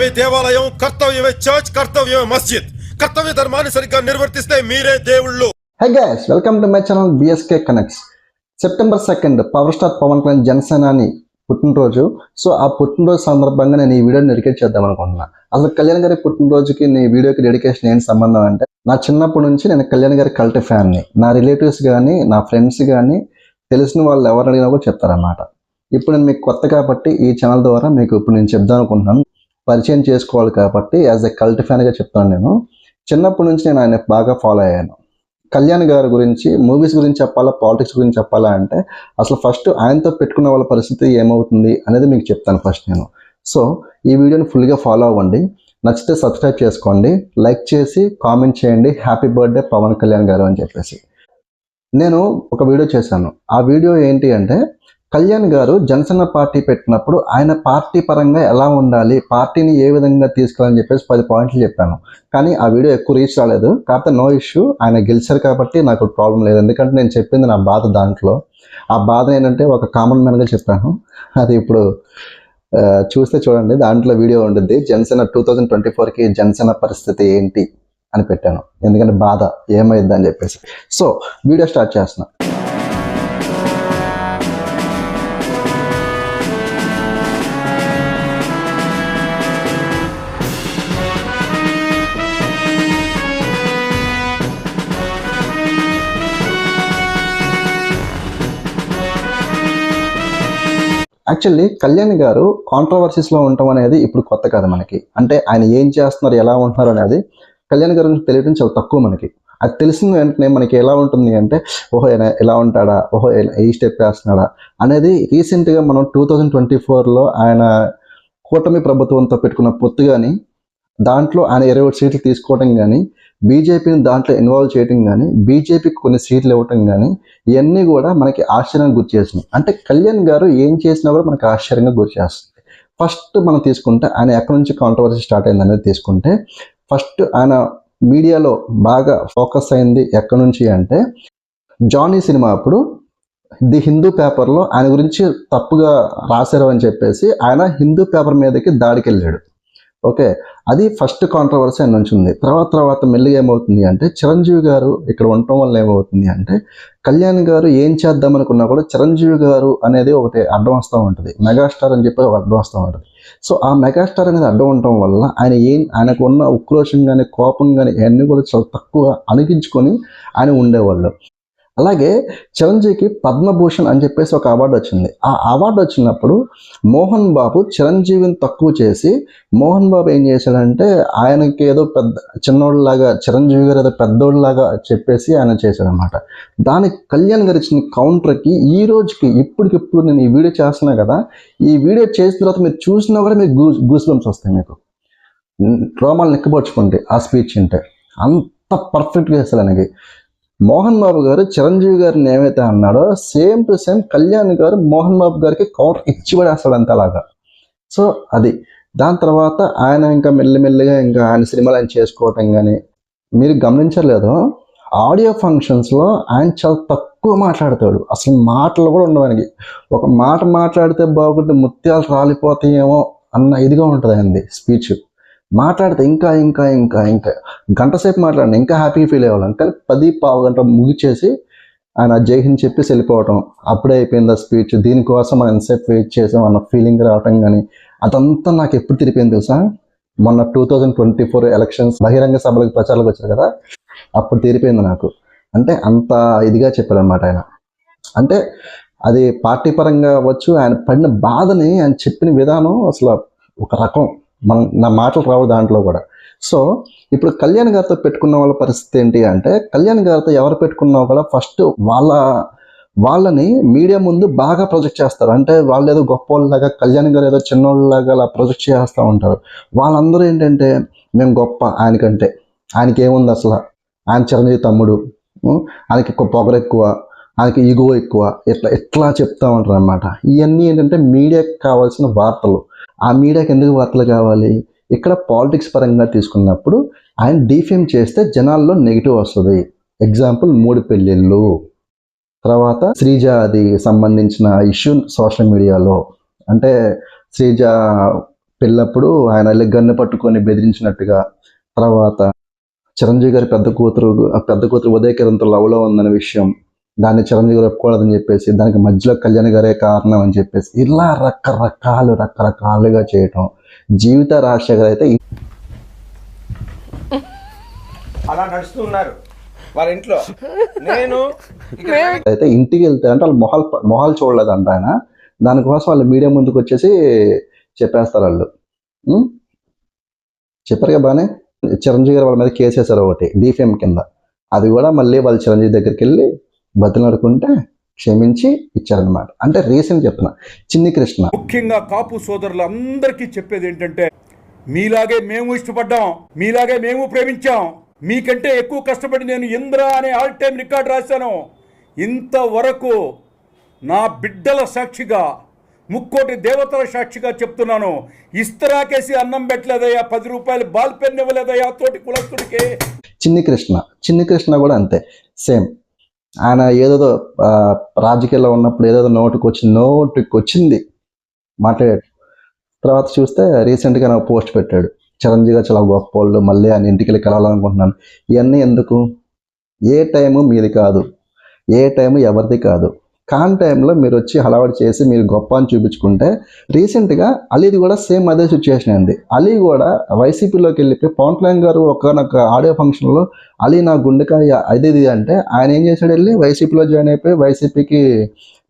కర్తవ్యమే దేవాలయం కర్తవ్యమే చర్చ్ కర్తవ్యమే మస్జిద్. కర్తవ్య ధర్మాన్ని సరిగ్గా నిర్వర్తిస్తే మీరే దేవుళ్ళు. Hi guys welcome to my channel BSK connects September second power star Pawan Kalyan జనసేనాని పుట్టినరోజు. సో ఆ పుట్టినరోజు సందర్భంగా నేను ఈ వీడియోని డెడికేట్ చేద్దాం అనుకుంటున్నా. అసలు కళ్యాణ్ గారి పుట్టినరోజుకి నీ వీడియోకి డెడికేషన్ ఏంటి సంబంధం అంటే నా చిన్నప్పటి నుంచి నేను కళ్యాణ్ గారి కల్ట్ ఫ్యాన్ని నా రిలేటివ్స్ కానీ నా ఫ్రెండ్స్ కానీ తెలిసిన వాళ్ళు ఎవరు అడిగినా కూడా చెప్తారన్నమాట. ఇప్పుడు నేను మీకు కొత్త కాబట్టి ఈ ఛానల్ ద్వారా మీకు ఇప్పుడు నేను చెప్దాం అనుకుంటున్నాను. పరిచయం చేసుకోవాలి కాబట్టి యాజ్ ఎ కల్ట్ ఫ్యాన్గా చెప్తాను నేను. చిన్నప్పటి నుంచి నేను ఆయన బాగా ఫాలో అయ్యాను. కళ్యాణ్ గారి గురించి మూవీస్ గురించి చెప్పాలా పాలిటిక్స్ గురించి చెప్పాలా అంటే అసలు ఫస్ట్ ఆయనతో పెట్టుకున్న వాళ్ళ పరిస్థితి ఏమవుతుంది అనేది మీకు చెప్తాను ఫస్ట్ నేను. సో ఈ వీడియోని ఫుల్గా ఫాలో అవ్వండి. నచ్చితే సబ్స్క్రైబ్ చేసుకోండి. లైక్ చేసి కామెంట్ చేయండి. హ్యాపీ బర్త్డే పవన్ కళ్యాణ్ గారు అని చెప్పేసి. నేను ఒక వీడియో చేశాను. ఆ వీడియో ఏంటి అంటే కళ్యాణ్ గారు జనసేన పార్టీ పెట్టినప్పుడు ఆయన పార్టీ పరంగా ఎలా ఉండాలి పార్టీని ఏ విధంగా తీసుకెళ్ళని చెప్పేసి పది పాయింట్లు చెప్పాను. కానీ ఆ వీడియో ఎక్కువ రీచ్ రాలేదు. కాకపోతే నో ఇష్యూ ఆయన గెలిచారు కాబట్టి నాకు ప్రాబ్లం లేదు. ఎందుకంటే నేను చెప్పింది నా బాధ దాంట్లో. ఆ బాధ ఏంటంటే ఒక కామన్ మ్యాన్గా చెప్పాను. అది ఇప్పుడు చూస్తే చూడండి దాంట్లో వీడియో ఉంటుంది జనసేన టూ థౌజండ్ ట్వంటీ ఫోర్కి జనసేన పరిస్థితి ఏంటి అని పెట్టాను. ఎందుకంటే బాధ ఏమైందని అని చెప్పేసి. సో వీడియో స్టార్ట్ చేస్తున్నాను యాక్చువల్లీ కళ్యాణ్ గారు కాంట్రవర్సీస్లో ఉండటం అనేది ఇప్పుడు కొత్త కాదు మనకి. అంటే ఆయన ఏం చేస్తున్నారు ఎలా ఉంటున్నారు అనేది కళ్యాణ్ గారి గురించి తెలియడం చాలా తక్కువ మనకి. అది తెలిసిన వెంటనే మనకి ఎలా ఉంటుంది అంటే ఓహో ఆయన ఎలా ఉంటాడా ఓహో ఏ ఈ స్టెప్ వేస్తున్నాడా అనేది రీసెంట్గా మనం టూ థౌజండ్ ట్వంటీ ఫోర్లో ఆయన కూటమి ప్రభుత్వంతో పెట్టుకున్న పొత్తు కానీ దాంట్లో ఆయన ఇరవై సీట్లు తీసుకోవడం కానీ బీజేపీని దాంట్లో ఇన్వాల్వ్ చేయడం కానీ బీజేపీకి కొన్ని సీట్లు ఇవ్వటం కానీ ఇవన్నీ కూడా మనకి ఆశ్చర్యానికి గురి చేసినాయి అంటే కళ్యాణ్ గారు ఏం చేసినా కూడా మనకి ఆశ్చర్యంగా గురి చేస్తుంది. ఫస్ట్ మనం తీసుకుంటే ఆయన ఎక్కడి నుంచి కాంట్రవర్సీ స్టార్ట్ అయింది అనేది తీసుకుంటే ఫస్ట్ ఆయన మీడియాలో బాగా ఫోకస్ అయింది ఎక్కడి నుంచి అంటే జానీ సినిమా అప్పుడు ది హిందూ పేపర్లో ఆయన గురించి తప్పుగా రాశారు అని చెప్పేసి ఆయన హిందూ పేపర్ మీదకి దాడికి వెళ్ళాడు ఓకే. అది ఫస్ట్ కాంట్రవర్సీ అని నుంచి ఉంది తర్వాత తర్వాత మెల్లిగా ఏమవుతుంది అంటే చిరంజీవి గారు ఇక్కడ ఉండటం వల్ల ఏమవుతుంది అంటే కళ్యాణ్ గారు ఏం చేద్దాం అనుకున్నా కూడా చిరంజీవి గారు అనేది ఒకటి అడ్డం వస్తూ ఉంటుంది. మెగాస్టార్ అని చెప్పి ఒక అడ్డం వస్తూ ఉంటుంది. సో ఆ మెగాస్టార్ అనేది అడ్డం ఉండటం వల్ల ఆయన ఏం ఆయనకు ఉన్న ఉక్రోషం కానీ కోపం కానీ ఇవన్నీ కూడా చాలా తక్కువ అణిగించుకొని ఆయన ఉండేవాళ్ళు. అలాగే చిరంజీవికి పద్మభూషణ్ అని చెప్పేసి ఒక అవార్డు వచ్చింది. ఆ అవార్డు వచ్చినప్పుడు మోహన్ బాబు చిరంజీవిని తక్కువ చేసి మోహన్ బాబు ఏం చేశాడంటే ఆయనకి ఏదో పెద్ద చిన్నోళ్ళలాగా చిరంజీవి గారు ఏదో పెద్దోళ్ళలాగా చెప్పేసి ఆయన చేశాడనమాట దానికి కళ్యాణ్ గారు ఇచ్చిన కౌంటర్కి ఈ రోజుకి ఇప్పటికిప్పుడు నేను ఈ వీడియో చేస్తున్నా కదా ఈ వీడియో చేసిన తర్వాత మీరు చూసినా కూడా మీకు గూస్ గూస్ బంప్స్ వస్తాయి మీకు. రోమాలు నెక్కపరుచుకోండి ఆ స్పీచ్ అంటే అంత పర్ఫెక్ట్గా చేస్తారు ఆయనకి. మోహన్ బాబు గారు చిరంజీవి గారిని ఏమైతే అన్నాడో సేమ్ టు సేమ్ కళ్యాణ్ గారు మోహన్ బాబు గారికి కౌంటర్ ఇచ్చి పడేస్తాడు అంతలాగా సో అది. దాని తర్వాత ఆయన ఇంకా మెల్లిమెల్లిగా ఇంకా ఆయన సినిమాలు ఆయన చేసుకోవటం కానీ మీరు గమనించలేదు ఆడియో ఫంక్షన్స్లో ఆయన చాలా తక్కువ మాట్లాడతాడు. అసలు మాటలు కూడా ఉండవు ఆయనకి. ఒక మాట మాట్లాడితే బాగుంటే ముత్యాలు రాలిపోతాయేమో అన్న ఇదిగా ఉంటుంది ఆయనది స్పీచ్ మాట్లాడితే ఇంకా ఇంకా ఇంకా ఇంకా. గంట సేపు మాట్లాడిన ఇంకా హ్యాపీ ఫీల్ అవ్వాలి కానీ పది పావు గంట ముగిచేసి ఆయన జై హింద్ చెప్పేసి వెళ్ళిపోవటం. అప్పుడే అయిపోయింది ఆ స్పీచ్. దీనికోసం మనం ఎంతసేపు వెయిట్ చేసాం అన్న ఫీలింగ్ రావటం కానీ అదంతా నాకు ఎప్పుడు తిరిపోయింది తెలుసా? మొన్న two thousand twenty four elections బహిరంగ సభలకు ప్రచారాలకు వచ్చారు కదా? అప్పుడు తీరిపోయింది నాకు. అంటే అంత ఇదిగా చెప్పారనమాట అనమాట ఆయన. అంటే అది పార్టీ పరంగా అవ్వచ్చు ఆయన పడిన బాధని ఆయన చెప్పిన విధానం అసలు ఒక రకం. మన నా మాటలు రావు దాంట్లో కూడా. సో ఇప్పుడు కళ్యాణ్ గారితో పెట్టుకున్న వాళ్ళ పరిస్థితి ఏంటి అంటే కళ్యాణ్ గారితో ఎవరు పెట్టుకున్నా కూడా ఫస్ట్ వాళ్ళ వాళ్ళని మీడియా ముందు బాగా ప్రొజెక్ట్ చేస్తారు. అంటే వాళ్ళు ఏదో గొప్ప వాళ్ళలాగా కళ్యాణ్ గారు ఏదో చిన్నోళ్ళలాగా అలా ప్రొజెక్ట్ చేస్తూ ఉంటారు. వాళ్ళందరూ ఏంటంటే మేము గొప్ప ఆయనకంటే. ఆయనకి ఏముంది అసలు? ఆయన చిరంజీవి తమ్ముడు. ఆయనకి ఎక్కువ పొగరు ఎక్కువ. ఆయనకి ఈగో ఎక్కువ. ఇట్లా ఇట్లా చెప్తా ఉంటారు అనమాట ఇవన్నీ ఏంటంటే మీడియాకి కావాల్సిన వార్తలు. ఆ మీడియాకి ఎందుకు వార్తలు కావాలి? ఇక్కడ పాలిటిక్స్ పరంగా తీసుకున్నప్పుడు ఆయన డిఫేమ్ చేస్తే జనాల్లో నెగిటివ్ వస్తుంది. ఎగ్జాంపుల్ మూడు పెళ్ళిళ్ళు. తర్వాత శ్రీజ అది సంబంధించిన ఇష్యూ సోషల్ మీడియాలో అంటే శ్రీజ పెళ్ళప్పుడు ఆయన వెళ్ళి గన్ను పట్టుకొని బెదిరించినట్టుగా. తర్వాత చిరంజీవి గారి పెద్ద కూతురు ఆ పెద్ద కూతురు ఉదయకిరణ్తో లవ్లో ఉందనే విషయం. దాన్ని చిరంజీవి గారు ఒప్పుకోలేదని చెప్పేసి దానికి మధ్యలో కళ్యాణ్ గారే కారణం అని చెప్పేసి ఇలా రకరకాలు రకరకాలుగా చేయటం జీవిత రాజశేఖర్ అయితే అలా నడుస్తున్నారు వాళ్ళ ఇంట్లో నేను అయితే ఇంటికి వెళ్తే అంటే వాళ్ళు మొహాలు మొహాలు చూడలేదంట ఆయన. దానికోసం వాళ్ళు మీడియా ముందుకు వచ్చేసి చెప్పేస్తారు వాళ్ళు? చెప్పారు కదా బానే? చిరంజీవి గారు వాళ్ళ మీద కేసు వేశారు ఒకటి డిఫేమ్ కింద. అది కూడా మళ్ళీ వాళ్ళ చిరంజీవి దగ్గరికి వెళ్ళి బతిలాడుకుంటే క్షమించి ఇచ్చారనమాట అంటే రీసెంట్ చెప్తున్నా చిన్ని కృష్ణ. ముఖ్యంగా కాపు సోదరులందరికీ చెప్పేది ఏంటంటే మీలాగే మేము ఇష్టపడ్డాం మీలాగే మేము ప్రేమించాం మీకంటే ఎక్కువ కష్టపడి నేను ఇంద్ర అనే ఆల్ టైమ్ రికార్డ్ రాశాను. ఇంతవరకు నా బిడ్డల సాక్షిగా ముక్కోటి దేవతల సాక్షిగా చెప్తున్నాను. ఇస్తరాకేసి అన్నం పెట్టలేదయ్యా పది రూపాయలు బాల్ పెన్ ఇవ్వలేదయ్యా తోటి కులస్తుడికి. చిన్ని కృష్ణ చిన్ని కృష్ణ కూడా అంతే సేమ్. ఆయన ఏదేదో రాజకీయాల్లో ఉన్నప్పుడు ఏదేదో నోటుకు వచ్చింది నోటుకు వచ్చింది మాట్లాడాడు. తర్వాత చూస్తే రీసెంట్గా నాకు పోస్ట్ పెట్టాడు. చిరంజీవి గారు చాలా గొప్ప వాళ్ళు మళ్ళీ ఆయన ఇంటికి వెళ్ళి కలవాలనుకుంటున్నాను. ఇవన్నీ ఎందుకు? ఏ టైము మీది కాదు. ఏ టైము ఎవరిది కాదు. కాన్ టైంలో మీరు వచ్చి హడావడి చేసి మీరు గొప్ప అని చూపించుకుంటే రీసెంట్గా అలీది కూడా సేమ్ అదే సిచ్యువేషన్ అయింది. అలీ కూడా వైసీపీలోకి వెళ్ళిపోయి పవన్ కళ్యాణ్ గారు ఒకనొక ఆడియో ఫంక్షన్లో అలీ నా గుండెకాయ అదేది ఇది అంటే ఆయన ఏం చేశాడు వెళ్ళి వైసీపీలో జాయిన్ అయిపోయి వైసీపీకి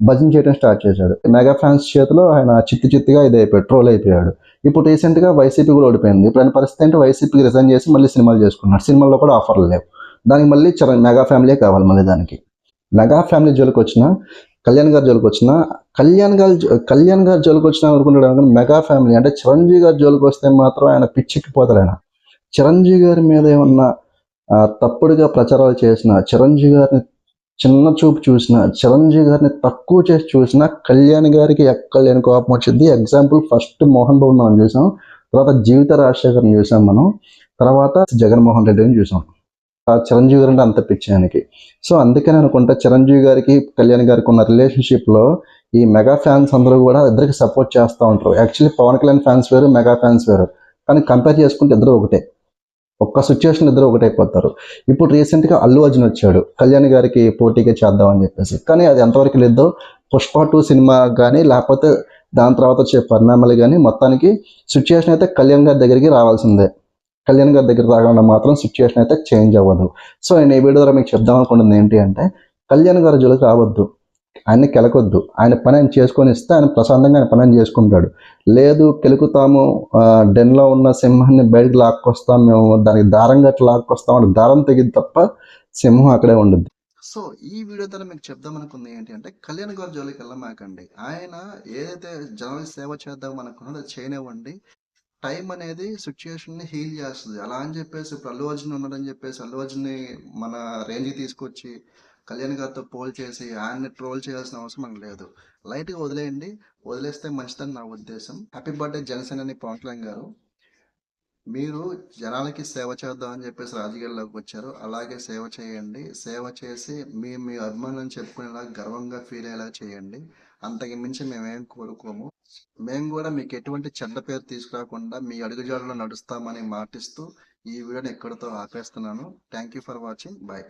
భజన చేయడం స్టార్ట్ చేశాడు. మెగా ఫ్యాన్స్ చేతిలో ఆయన చిత్తి చిత్తిగా ఇది అయిపోయాడు ట్రోల్ అయిపోయాడు. ఇప్పుడు రీసెంట్గా వైసీపీ కూడా ఓడిపోయింది. ఇప్పుడు ఆయన పరిస్థితి అంటే వైసీపీకి రిజైన్ చేసి మళ్ళీ సినిమాలు చేసుకున్నాడు. సినిమాల్లో కూడా ఆఫర్లు లేవు. దానికి మళ్ళీ చాలా మెగా ఫ్యామిలీ కావాలి మళ్ళీ దానికి. మెగా ఫ్యామిలీ జోలికి వచ్చిన కళ్యాణ్ గారి జోలికి వచ్చిన కళ్యాణ్ గారి జో- కళ్యాణ్ గారి జోలికి వచ్చిన అనుకుంటాడు అనుకుని మెగా ఫ్యామిలీ అంటే చిరంజీవి గారి జోలికి వస్తే మాత్రం ఆయన పిచ్చెక్కిపోతాడు ఆయన చిరంజీవి గారి మీద ఏమన్నా తప్పుడుగా ప్రచారాలు చేసిన చిరంజీవి గారిని చిన్న చూపు చూసిన చిరంజీవి గారిని తక్కువ చేసి చూసిన కళ్యాణ్ గారికి ఎక్కలేని కోపం వచ్చింది. ఎగ్జాంపుల్ ఫస్ట్ మోహన్ బాబు మనం చూసాం తర్వాత జీవిత రాజశేఖర్ని చూసాం మనం తర్వాత జగన్మోహన్ రెడ్డిని చూసాం. చిరంజీవి గారు అంటే అంత పిచ్చి ఆయనకి. సో అందుకని అనుకుంటా చిరంజీవి గారికి కళ్యాణ్ గారికి ఉన్న రిలేషన్షిప్లో ఈ మెగా ఫ్యాన్స్ అందరూ కూడా ఇద్దరికి సపోర్ట్ చేస్తూ ఉంటారు. యాక్చువల్లీ పవన్ కళ్యాణ్ ఫ్యాన్స్ వేరు మెగా ఫ్యాన్స్ వేరు. కానీ కంపేర్ చేసుకుంటే ఇద్దరు ఒకటే. ఒక్క సిచ్యువేషన్ ఇద్దరు ఒకటైపోతారు ఇప్పుడు రీసెంట్గా అల్లు అర్జున్ వచ్చాడు. కళ్యాణ్ గారికి పోటీగా చేద్దామని చెప్పేసి. కానీ అది ఎంతవరకు లేదో పుష్ప టూ సినిమా కానీ లేకపోతే దాని తర్వాత వచ్చే పరిణామాలు కానీ మొత్తానికి సిచ్యువేషన్ అయితే కళ్యాణ్ గారి దగ్గరికి రావాల్సిందే. కళ్యాణ్ గారి దగ్గర రాకుండా మాత్రం సిచ్యువేషన్ అయితే చేంజ్ అవ్వదు. సో నేను ఈ వీడియో ద్వారా మీకు చెప్దాం అనుకుంటుంది ఏంటి అంటే కళ్యాణ్ గారి జోలికి రావద్దు. ఆయన్ని కెలకొద్దు. ఆయన పని ఆయన చేసుకొని ఇస్తే ఆయన ప్రశాంతంగా ఆయన పని ఆయన చేసుకుంటాడు. లేదు కెలుకుతాము డెన్లో ఉన్న సింహాన్ని బయటకు లాక్కొస్తాం మేము దానికి దారం గట్టి లాక్కొస్తాం అంటే దారం తెగింది తప్ప సింహం అక్కడే ఉండుద్ది. సో ఈ వీడియో ద్వారా మీకు చెప్దాం అనుకుంది ఏంటి అంటే కళ్యాణ్ గారి జోలికి వెళ్ళమాకండి. ఆయన ఏదైతే జనాల సేవ చేద్దాం అనుకున్నాడో చేయనివ్వండి. టైం అనేది సిచ్యుయేషన్ని హీల్ చేస్తుంది. అలా అని చెప్పేసి ఇప్పుడు అల్లు అర్జున్ ఉన్నాడని చెప్పేసి అల్లు మన రేంజ్ తీసుకొచ్చి కళ్యాణ్ గారితో పోల్ చేసి ఆయన్ని ట్రోల్ చేయాల్సిన అవసరం మనకు లేదు. లైట్గా వదిలేయండి. వదిలేస్తే మంచిదని నా ఉద్దేశం. హ్యాపీ బర్త్డే జనసేన అని పవన్ కళ్యాణ్ గారు. మీరు జనాలకి సేవ చేద్దాం అని చెప్పేసి రాజకీయాల్లోకి వచ్చారు. అలాగే సేవ చేయండి. సేవ చేసి మీ మీ అభిమానులను చెప్పుకునేలా గర్వంగా ఫీల్ అయ్యేలా చేయండి. అంతకు మించి మేమేం కోరుకోము. మేము కూడా మీకు ఎటువంటి చెడ్డ పేరు తీసుకురాకుండా మీ అడుగు జాడలో నడుస్తామని మాటిస్తూ ఈ వీడియోని ఎక్కడితో ఆపేస్తున్నాను. Thank you for watching bye